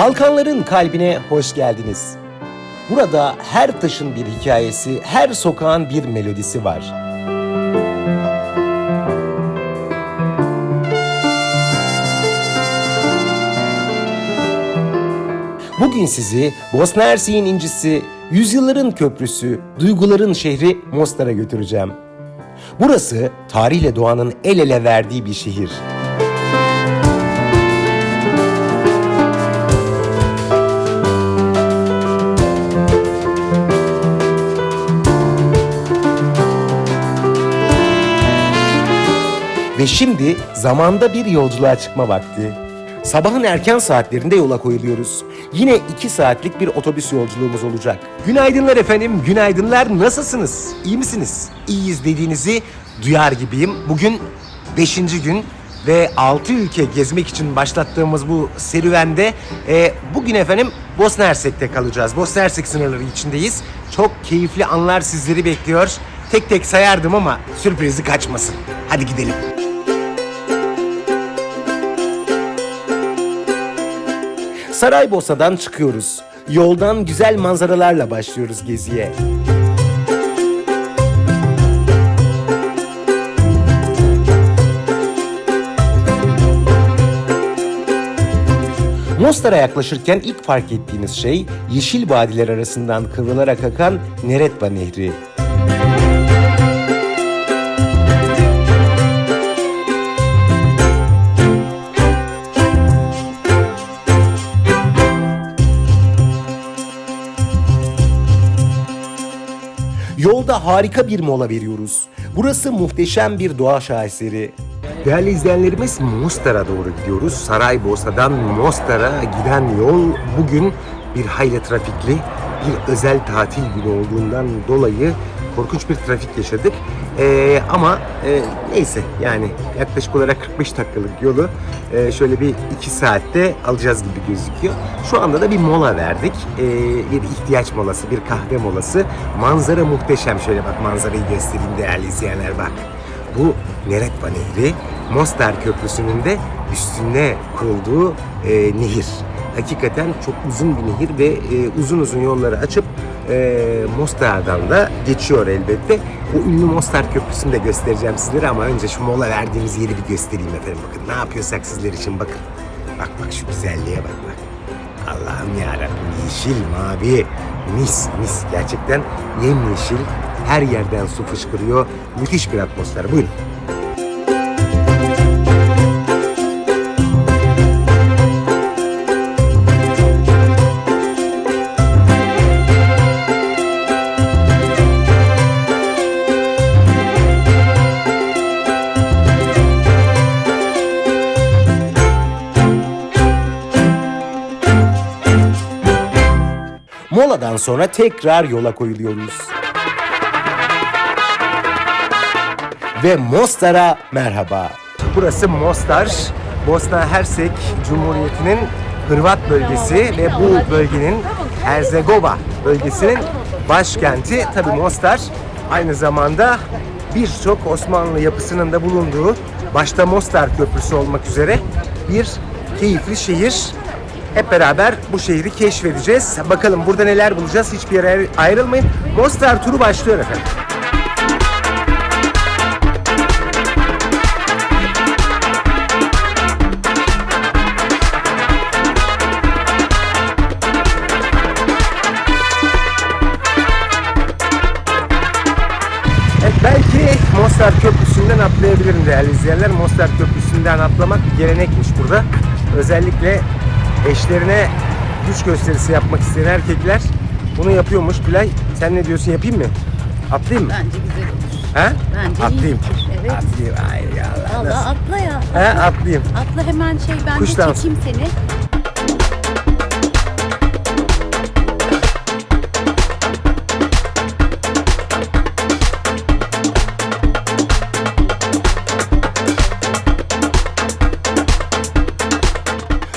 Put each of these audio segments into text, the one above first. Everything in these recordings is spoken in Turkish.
Balkanların kalbine hoş geldiniz. Burada her taşın bir hikayesi, her sokağın bir melodisi var. Bugün sizi Bosna Hersek'in incisi, yüzyılların köprüsü, duyguların şehri Mostar'a götüreceğim. Burası tarihle doğanın el ele verdiği bir şehir. Ve şimdi zamanda bir yolculuğa çıkma vakti. Sabahın erken saatlerinde yola koyuluyoruz. Yine iki saatlik bir otobüs yolculuğumuz olacak. Günaydınlar efendim, günaydınlar. Nasılsınız? İyi misiniz? İyiyiz dediğinizi duyar gibiyim. Bugün beşinci gün ve 6 ülke gezmek için başlattığımız bu serüvende e, bugün efendim Bosna Hersek'te kalacağız. Bosna Hersek sınırları içindeyiz. Çok keyifli anlar sizleri bekliyor. Tek tek sayardım ama sürprizi kaçmasın. Hadi gidelim. Saraybosna'dan çıkıyoruz. Yoldan güzel manzaralarla başlıyoruz geziye. Mostar'a yaklaşırken ilk fark ettiğiniz şey yeşil vadiler arasından kıvrılarak akan Neretva Nehri. Harika bir mola veriyoruz. Burası muhteşem bir doğa şaheseri. Değerli izleyenlerimiz Mostar'a doğru gidiyoruz. Saraybosna'dan Mostar'a giden yol bugün bir hayli trafikli, bir özel tatil günü olduğundan dolayı korkunç bir trafik yaşadık. Ee, ama e, neyse yani yaklaşık olarak 45 dakikalık yolu e, şöyle bir 2 saatte alacağız gibi gözüküyor. Şu anda da bir mola verdik. Ee, bir ihtiyaç molası, bir kahve molası. Manzara muhteşem. Şöyle bak manzarayı göstereyim değerli izleyenler bak. Bu Neretva Nehri, Mostar Köprüsü'nün de üstüne kurulduğu e, nehir. Hakikaten çok uzun bir nehir ve e, uzun uzun yolları açıp e, Mostar'dan da geçiyor elbette. O ünlü Mostar Köprüsü'nü de göstereceğim sizlere ama önce şu mola verdiğimiz yeri bir göstereyim efendim. Bakın ne yapıyorsak sizler için bakın. Bak bak şu güzelliğe bak bak. Allah'ım yarabbim yeşil, mavi, mis mis gerçekten yemyeşil her yerden su fışkırıyor. Müthiş bir atmosfer. Buyurun. Moladan sonra tekrar yola koyuluyoruz. Ve Mostar'a merhaba. Burası Mostar, Bosna Hersek Cumhuriyeti'nin Hırvat bölgesi ve bu bölgenin Herzegova bölgesinin başkenti. Tabi Mostar aynı zamanda birçok Osmanlı yapısının da bulunduğu başta Mostar Köprüsü olmak üzere bir keyifli şehir. Hep beraber bu şehri keşfedeceğiz. Bakalım burada neler bulacağız. Hiçbir yere ayrılmayın. Mostar turu başlıyor efendim. Belki Mostar Köprüsü'nden atlayabilirim değerli izleyenler. Mostar Köprüsü'nden atlamak bir gelenekmiş burada. Özellikle eşlerine güç gösterisi yapmak isteyen erkekler bunu yapıyormuş. Gülay sen ne diyorsun yapayım mı? Atlayayım mı? Bence güzel olur. He? Bence iyi Atlayayım. fikir, evet. Atlayayım. Ay ya Allah. Valla atla ya. He atlayayım. Atla hemen şey ben Kuş de dansı. çekeyim seni.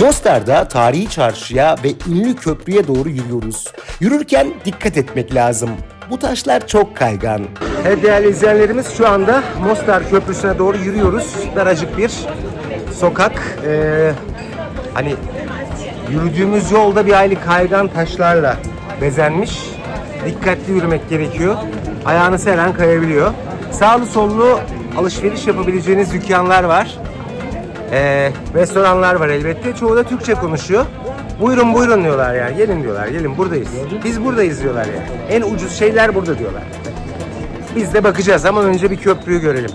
Mostar'da tarihi çarşıya ve ünlü köprüye doğru yürüyoruz. Yürürken dikkat etmek lazım. Bu taşlar çok kaygan. Evet değerli izleyenlerimiz şu anda Mostar Köprüsü'ne doğru yürüyoruz. Daracık bir sokak. Ee, hani Yürüdüğümüz yolda bir aylık kaygan taşlarla bezenmiş. Dikkatli yürümek gerekiyor. Ayağınız her an kayabiliyor. Sağlı sollu alışveriş yapabileceğiniz dükkanlar var. Ee, restoranlar var elbette. Çoğu da Türkçe konuşuyor. Buyurun buyurun diyorlar yani. Gelin diyorlar. Gelin buradayız. Biz buradayız diyorlar yani. En ucuz şeyler burada diyorlar. Biz de bakacağız ama önce bir köprüyü görelim.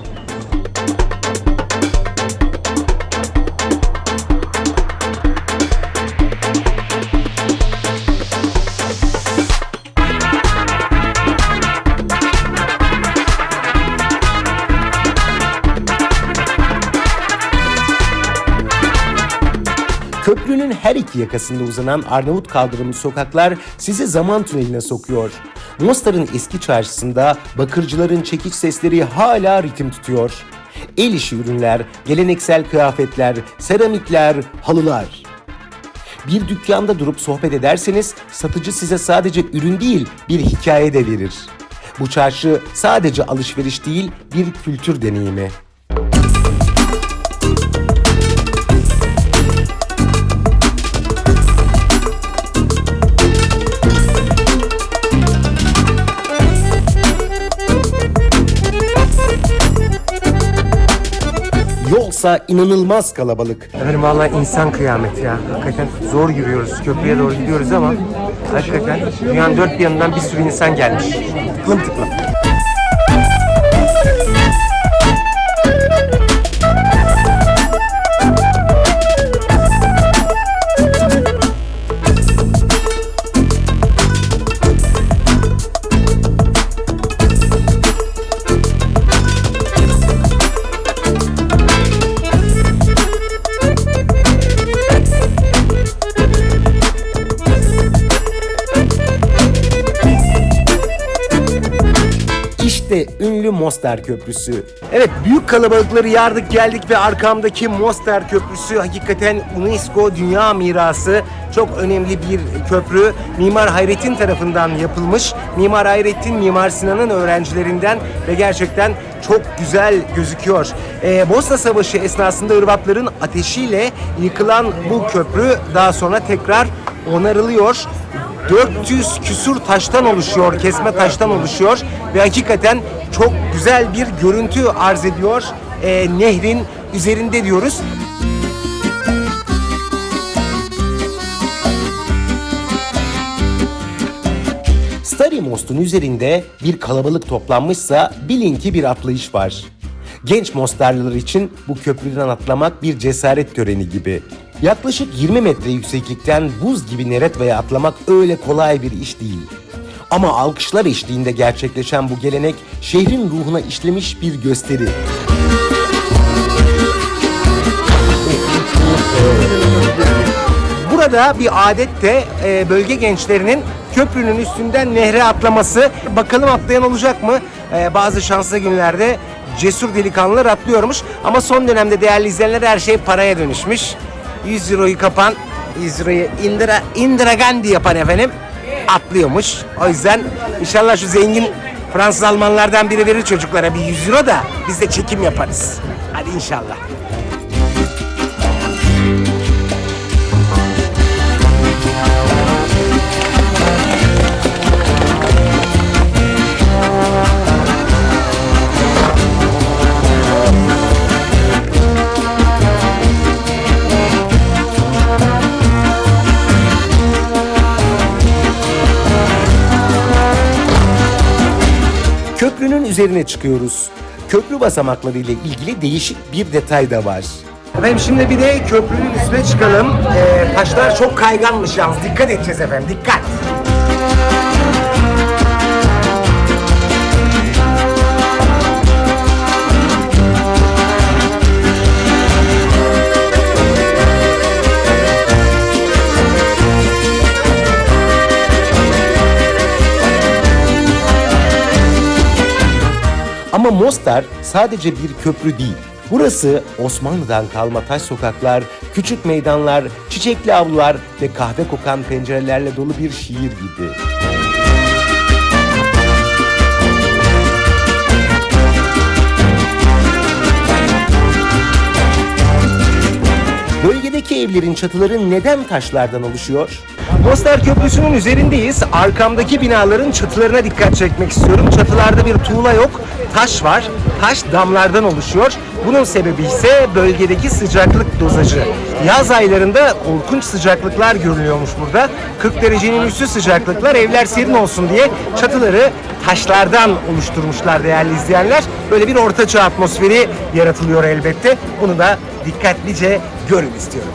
Köprünün her iki yakasında uzanan Arnavut kaldırımlı sokaklar sizi zaman tüneline sokuyor. Mostar'ın eski çarşısında bakırcıların çekiç sesleri hala ritim tutuyor. El işi ürünler, geleneksel kıyafetler, seramikler, halılar. Bir dükkanda durup sohbet ederseniz satıcı size sadece ürün değil bir hikaye de verir. Bu çarşı sadece alışveriş değil bir kültür deneyimi. Yolsa inanılmaz kalabalık. Efendim valla insan kıyamet ya. Hakikaten zor yürüyoruz. Köprüye doğru gidiyoruz ama hakikaten dünyanın dört bir yanından bir sürü insan gelmiş. Tıklım tıklım. İşte ünlü Mostar Köprüsü. Evet büyük kalabalıkları yardık geldik ve arkamdaki Mostar Köprüsü hakikaten UNESCO Dünya Mirası. Çok önemli bir köprü. Mimar Hayrettin tarafından yapılmış. Mimar Hayrettin Mimar Sinan'ın öğrencilerinden ve gerçekten çok güzel gözüküyor. Ee, Bosna Savaşı esnasında Hırvatların ateşiyle yıkılan bu köprü daha sonra tekrar onarılıyor. 400 küsur taştan oluşuyor, kesme taştan oluşuyor ve hakikaten çok güzel bir görüntü arz ediyor. Ee, nehrin üzerinde diyoruz. Stary Most'un üzerinde bir kalabalık toplanmışsa bilin ki bir atlayış var. Genç Mostarlılar için bu köprüden atlamak bir cesaret töreni gibi. Yaklaşık 20 metre yükseklikten buz gibi Neretva'ya atlamak öyle kolay bir iş değil. Ama alkışlar eşliğinde gerçekleşen bu gelenek şehrin ruhuna işlemiş bir gösteri. Burada bir adet de e, bölge gençlerinin köprünün üstünden nehre atlaması. Bakalım atlayan olacak mı? E, bazı şanslı günlerde cesur delikanlılar atlıyormuş. Ama son dönemde değerli izleyenler her şey paraya dönüşmüş. 100 euroyu kapan, 100 euroyu Indira, Indira Gandhi yapan efendim atlıyormuş. O yüzden inşallah şu zengin Fransız Almanlardan biri verir çocuklara bir 100 euro da biz de çekim yaparız. Hadi inşallah. Köprünün üzerine çıkıyoruz. Köprü basamakları ile ilgili değişik bir detay da var. Efendim şimdi bir de köprünün üstüne çıkalım. Ee, taşlar çok kayganmış yalnız. Dikkat edeceğiz efendim. Dikkat. Ama Mostar sadece bir köprü değil. Burası Osmanlı'dan kalma taş sokaklar, küçük meydanlar, çiçekli avlular ve kahve kokan pencerelerle dolu bir şiir gibi. Buradaki evlerin çatıları neden taşlardan oluşuyor? Mostar Köprüsü'nün üzerindeyiz. Arkamdaki binaların çatılarına dikkat çekmek istiyorum. Çatılarda bir tuğla yok, taş var. Taş damlardan oluşuyor. Bunun sebebi ise bölgedeki sıcaklık dozajı. Yaz aylarında korkunç sıcaklıklar görülüyormuş burada. 40 derecenin üstü sıcaklıklar evler serin olsun diye çatıları taşlardan oluşturmuşlar değerli izleyenler. Böyle bir ortaçağ atmosferi yaratılıyor elbette. Bunu da dikkatlice görün istiyorum.